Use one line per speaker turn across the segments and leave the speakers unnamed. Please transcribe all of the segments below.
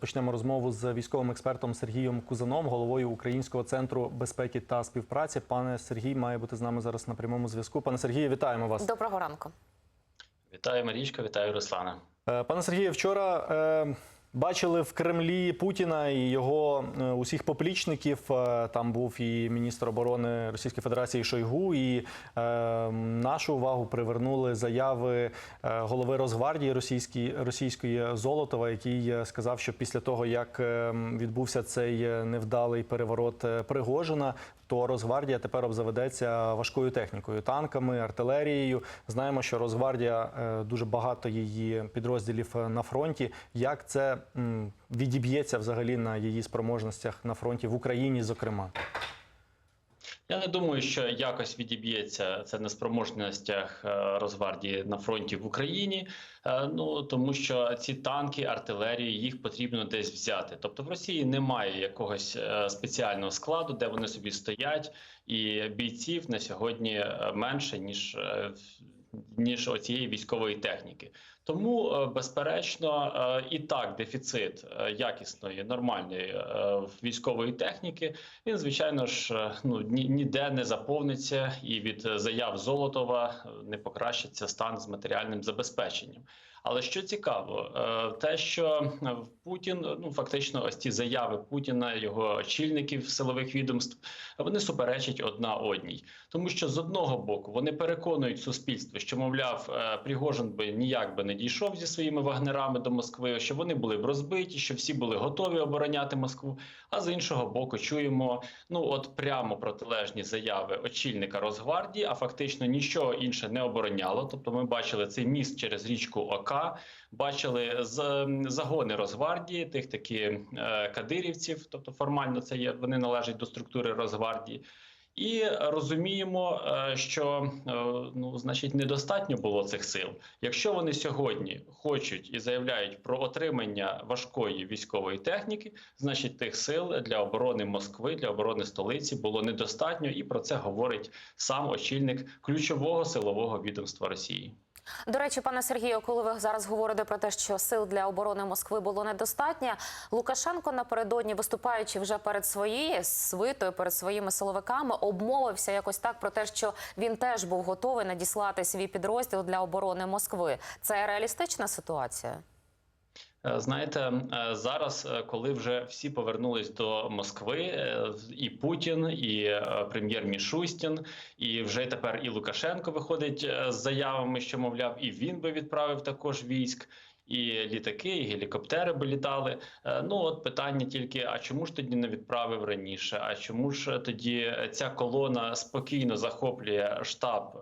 Почнемо розмову з військовим експертом Сергієм Кузаном, головою Українського центру безпеки та співпраці. Пане Сергій має бути з нами зараз на прямому зв'язку. Пане Сергію, вітаємо вас.
Доброго ранку.
Вітаю Марічка, вітаю Руслана.
Е, Пане Сергію, вчора е, бачили в Кремлі Путіна і його е, усіх поплічників. Е, там був і міністр оборони Російської Федерації Шойгу. І е, нашу увагу привернули заяви е, голови Росгвардії російської, російської Золотова, який сказав, що після того як е, відбувся цей невдалий переворот Пригожина. То Росгвардія тепер обзаведеться важкою технікою, танками, артилерією. Знаємо, що Росгвардія е, дуже багато її підрозділів на фронті. Як це відіб'ється взагалі на її спроможностях на фронті в Україні, зокрема?
Я не думаю, що якось відіб'ється це на спроможностях е, Росгвардії на фронті в Україні. Е, Ну тому що ці танки, артилерії, їх потрібно десь взяти. Тобто в Росії немає якогось е, спеціального складу, де вони собі стоять, і бійців на сьогодні менше ніж. Ніж оцієї військової техніки, тому е, безперечно е, і так дефіцит е, якісної нормальної військової техніки. Він звичайно ж ну ніде не заповниться, і від заяв Золотова не покращиться стан з матеріальним забезпеченням. Але що цікаво, е, те, що е, Путін, ну фактично, ось ці заяви Путіна, його очільників силових відомств, вони суперечать одна одній, тому що з одного боку вони переконують суспільство, що мовляв, е, Пригожин би ніяк би не дійшов зі своїми вагнерами до Москви, що вони були б розбиті, що всі були готові обороняти Москву. А з іншого боку, чуємо ну от прямо протилежні заяви очільника Росгвардії, а фактично нічого інше не обороняло. Тобто, ми бачили цей міст через річку Ока, бачили з загони Росгвардії, тих такі е, кадирівців, тобто формально це є вони належать до структури Росгвардії. І розуміємо, е, що е, ну, значить, недостатньо було цих сил. Якщо вони сьогодні хочуть і заявляють про отримання важкої військової техніки, значить тих сил для оборони Москви, для оборони столиці було недостатньо, і про це говорить сам очільник ключового силового відомства Росії.
До речі, пане Сергію, коли ви зараз говорите про те, що сил для оборони Москви було недостатньо, Лукашенко напередодні, виступаючи вже перед своєю свитою, перед своїми силовиками, обмовився якось так про те, що він теж був готовий надіслати свій підрозділ для оборони Москви. Це реалістична ситуація?
Е, Знаєте, е, зараз, е, коли вже всі повернулись до Москви, і Путін, і прем'єр Мішустін, і вже тепер і Лукашенко виходить з заявами, що мовляв, і він би відправив також військ. І літаки, і гелікоптери би літали. Ну от питання тільки: а чому ж тоді не відправив раніше? А чому ж тоді ця колона спокійно захоплює штаб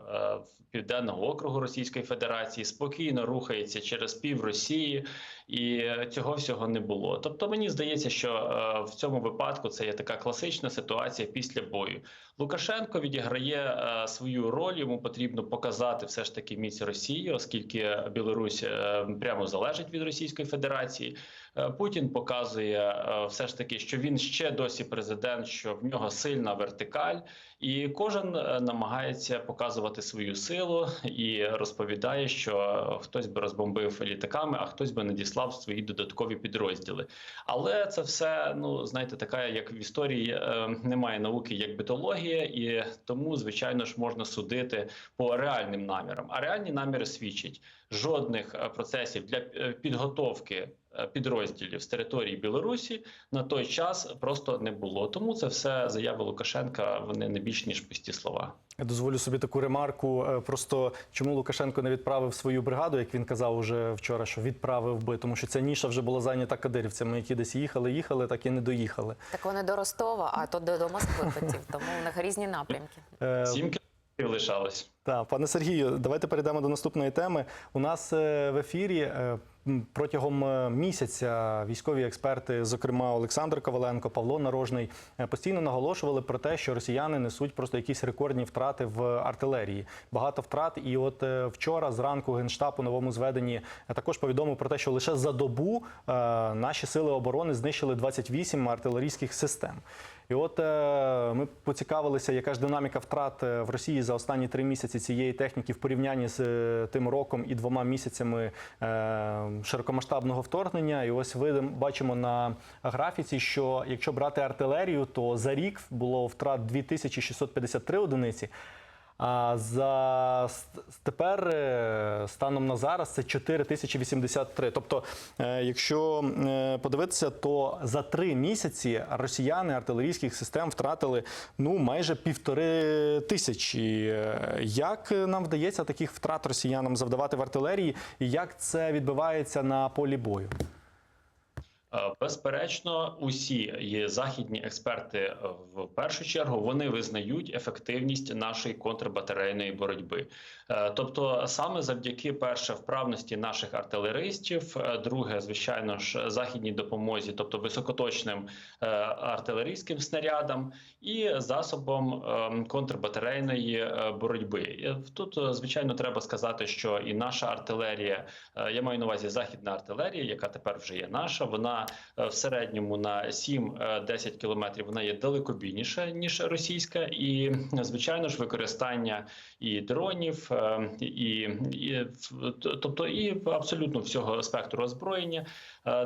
південного округу Російської Федерації, спокійно рухається через пів Росії, і цього всього не було. Тобто мені здається, що е, в цьому випадку це є така класична ситуація після бою. Лукашенко відіграє е, свою роль. Йому потрібно показати все ж таки міць Росії, оскільки Білорусь е, прямо залежить від Російської Федерації. Е, Путін показує е, все ж таки, що він ще досі президент, що в нього сильна вертикаль, і кожен е, намагається показувати свою силу і розповідає, що хтось би розбомбив літаками, а хтось би надіслав свої додаткові підрозділи. Але це все, ну знаєте, така як в історії немає науки як бітологія, і тому, звичайно ж, можна судити по реальним намірам. А реальні наміри свідчать жодних процесів для підготовки підрозділів з території Білорусі на той час просто не було. Тому це все заяви Лукашенка. Вони не більш ніж пусті слова.
Я дозволю собі таку ремарку. е, Просто чому Лукашенко не відправив свою бригаду, як він казав уже вчора, що відправив би, тому що ця ніша вже була зайнята кадирівцями, які десь їхали, їхали, так і не доїхали.
Так вони до Ростова, а то до, до Москви хотів, тому у них різні напрямки.
Е,
Сім кілометрів лишалось.
Так, пане Сергію, давайте перейдемо до наступної теми. У нас е, в ефірі е, протягом е, місяця військові експерти, зокрема Олександр Коваленко, Павло Нарожний, е, постійно наголошували про те, що росіяни несуть просто якісь рекордні втрати в артилерії. Багато втрат. І от е, вчора зранку генштаб у новому зведенні також повідомив про те, що лише за добу наші сили оборони знищили 28 артилерійських систем. І от е, ми поцікавилися, яка ж динаміка втрат е, в Росії за останні три місяці цієї техніки в порівнянні з е, тим роком і двома місяцями широкомасштабного вторгнення. І ось ви бачимо на графіці, що якщо брати артилерію, то за рік було втрат 2653 одиниці. А за тепер е, станом на зараз це 4083. Тобто, е, якщо е, подивитися, то за три місяці росіяни артилерійських систем втратили ну майже півтори тисячі. Як нам вдається таких втрат росіянам завдавати в артилерії, і як це відбувається на полі бою?
Е, Безперечно, усі є західні експерти е, в першу чергу вони визнають ефективність нашої контрбатарейної боротьби. Е, Тобто, саме завдяки перше вправності наших артилеристів, друге, звичайно ж, західній допомозі, тобто високоточним артилерійським снарядам і засобом е, контрбатарейної боротьби. Тут, звичайно, треба сказати, що і наша артилерія, я маю на увазі західна артилерія, яка тепер вже є наша, вона е, в середньому на 7-10 кілометрів вона є далекобійніша ніж російська, і звичайно ж використання і дронів, е, і, і тобто і абсолютно всього спектру озброєння. е,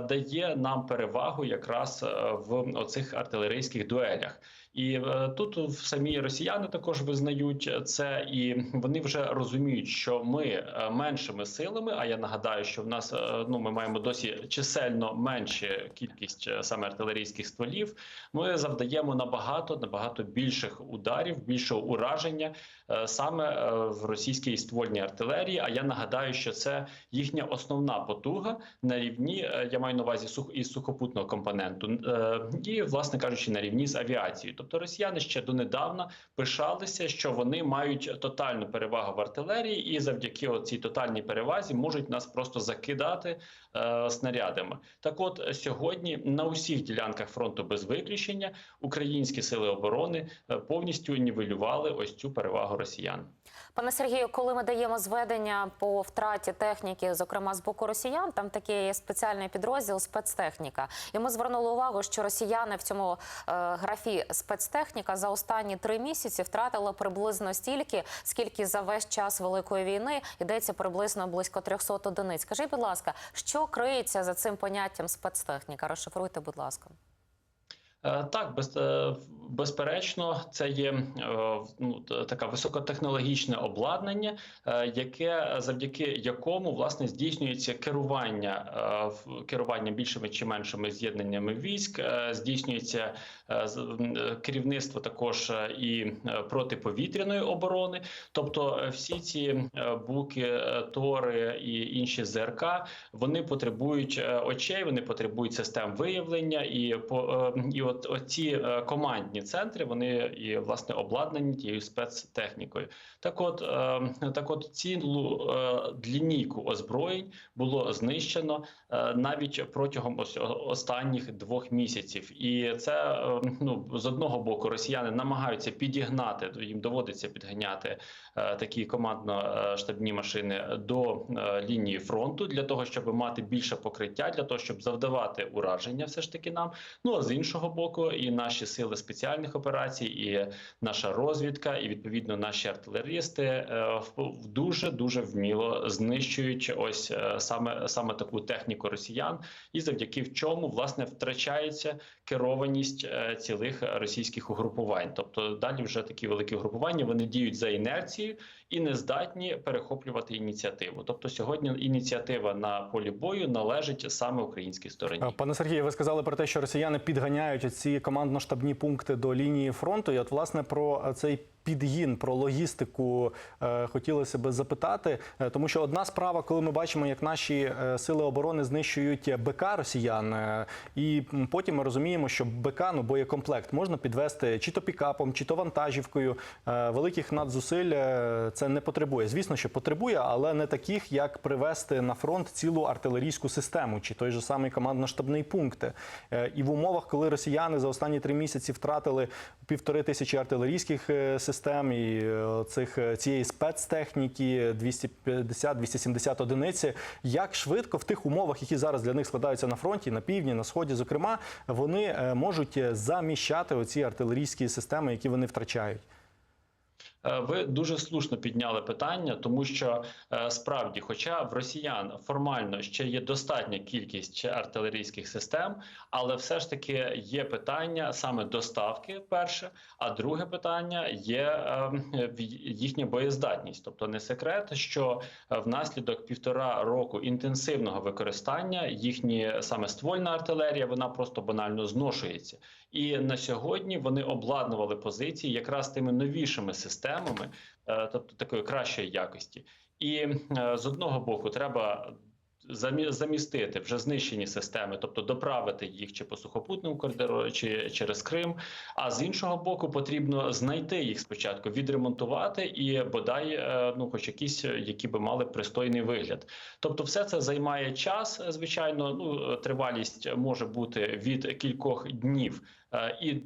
дає нам перевагу якраз е, в оцих артилерійських дуелях. І е, тут самі росіяни також визнають це, і вони вже розуміють, що ми е, меншими силами. А я нагадаю, що в нас е, ну ми маємо досі чисельно менше кількість е, саме артилерійських стволів. Ми завдаємо набагато набагато більших ударів, більшого ураження е, саме е, в російській ствольній артилерії. А я нагадаю, що це їхня основна потуга на рівні. Я маю на увазі сух із сухопутного компоненту, е, і власне кажучи, на рівні з авіацією. Тобто росіяни ще донедавна пишалися, що вони мають тотальну перевагу в артилерії, і завдяки цій тотальній перевазі можуть нас просто закидати е, снарядами. Так, от сьогодні на усіх ділянках фронту без виключення українські сили оборони е, повністю нівелювали ось цю перевагу росіян.
Пане Сергію, коли ми даємо зведення по втраті техніки, зокрема з боку росіян, там такий є спеціальний підрозділ спецтехніка. І ми звернули увагу, що росіяни в цьому е, графі спецтехніка за останні три місяці втратили приблизно стільки, скільки за весь час великої війни йдеться приблизно близько 300 одиниць. Скажіть, будь ласка, що криється за цим поняттям спецтехніка? Розшифруйте, будь ласка.
Е, Так, без, е, безперечно, це є е, ну, така високотехнологічне обладнання, яке завдяки якому власне здійснюється керування керування більшими чи меншими з'єднаннями військ, здійснюється керівництво також і протиповітряної оборони. Тобто, всі ці буки, тори і інші ЗРК вони потребують очей, вони потребують систем виявлення, і по і от оці е, командні центри вони і власне обладнані тією спецтехнікою. Так, от е, так, от цілу е, лінійку озброєнь було знищено навіть протягом ось останніх двох місяців, і це ну з одного боку росіяни намагаються підігнати, їм доводиться підганяти такі командно-штабні машини до лінії фронту для того, щоб мати більше покриття, для того, щоб завдавати ураження, все ж таки нам. Ну а з іншого боку, і наші сили спеціальних операцій, і наша розвідка, і відповідно наші артилеристи е, дуже дуже вміло знищують ось е, саме саме таку техніку росіян, і завдяки в чому власне втрачається керованість е, цілих російських угрупувань. Тобто далі вже такі великі угрупування вони діють за інерцією і не здатні перехоплювати ініціативу. Тобто сьогодні ініціатива на полі бою належить саме українській стороні.
Пане Сергію, ви сказали про те, що росіяни підганяють ці командно-штабні пункти до лінії фронту. І от власне про е, цей підгін, про логістику е, хотілося би запитати, Е, тому що одна справа, коли ми бачимо, як наші е, сили оборони знищують БК росіян, і потім ми розуміємо, що БК, ну боєкомплект можна підвести чи то пікапом, чи то вантажівкою. Великих надзусиль це не потребує. Звісно, що потребує, але не таких, як привести на фронт цілу артилерійську систему, чи той же самий командно-штабний пункт. І в умовах, коли росіяни за останні три місяці втратили півтори тисячі артилерійських е, систем і е, цих е, цієї спецтехніки 250-270 одиниці. Як швидко в тих умовах, які зараз для них складаються на фронті, на півдні, на сході, зокрема, вони можуть заміщати оці артилерійські системи, які вони втрачають?
Е, Ви дуже слушно підняли питання, тому що е, справді, хоча в росіян формально ще є достатня кількість артилерійських систем, але все ж таки є питання саме доставки. Перше, а друге питання є е, їхня боєздатність. Тобто не секрет, що внаслідок півтора року інтенсивного використання їхні саме ствольна артилерія, вона просто банально зношується. І на сьогодні вони обладнували позиції якраз тими новішими системами, е, тобто такої кращої якості. І з одного боку треба замі- замістити вже знищені системи, тобто доправити їх чи по сухопутному коридору, чи через Крим. А з іншого боку, потрібно знайти їх спочатку, відремонтувати і бодай, ну хоч якісь, які би мали пристойний вигляд. Тобто, все це займає час. Звичайно, ну тривалість може бути від кількох днів. Е, І,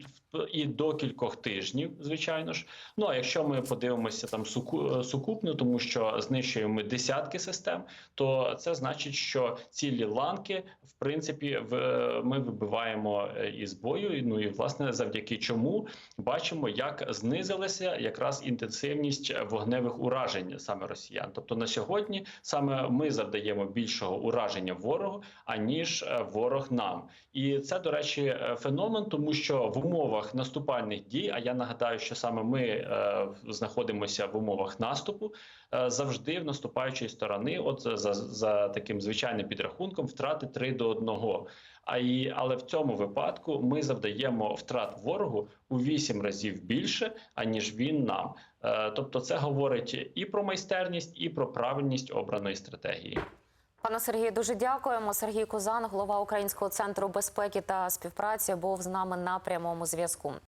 і до кількох тижнів, звичайно ж. Ну а якщо ми подивимося там е, сукупно, тому що знищуємо десятки систем, то це значить, що цілі ланки, в принципі, в, е, ми вибиваємо із бою. Ну і власне завдяки чому бачимо, як знизилася якраз інтенсивність вогневих уражень саме росіян. Тобто на сьогодні саме ми завдаємо більшого ураження ворогу, аніж ворог нам. І це, до речі, феномен, тому що в умовах наступальних дій, а я нагадаю, що саме ми е, знаходимося в умовах наступу, е, завжди в наступаючої сторони, от за, за таким звичайним підрахунком, втрати 3 до 1. А і, але в цьому випадку ми завдаємо втрат ворогу у 8 разів більше, аніж він нам. Е, тобто, це говорить і про майстерність, і про правильність обраної стратегії.
Пане Сергію, дуже дякуємо. Сергій Кузан, голова Українського центру безпеки та співпраці, був з нами на прямому зв'язку.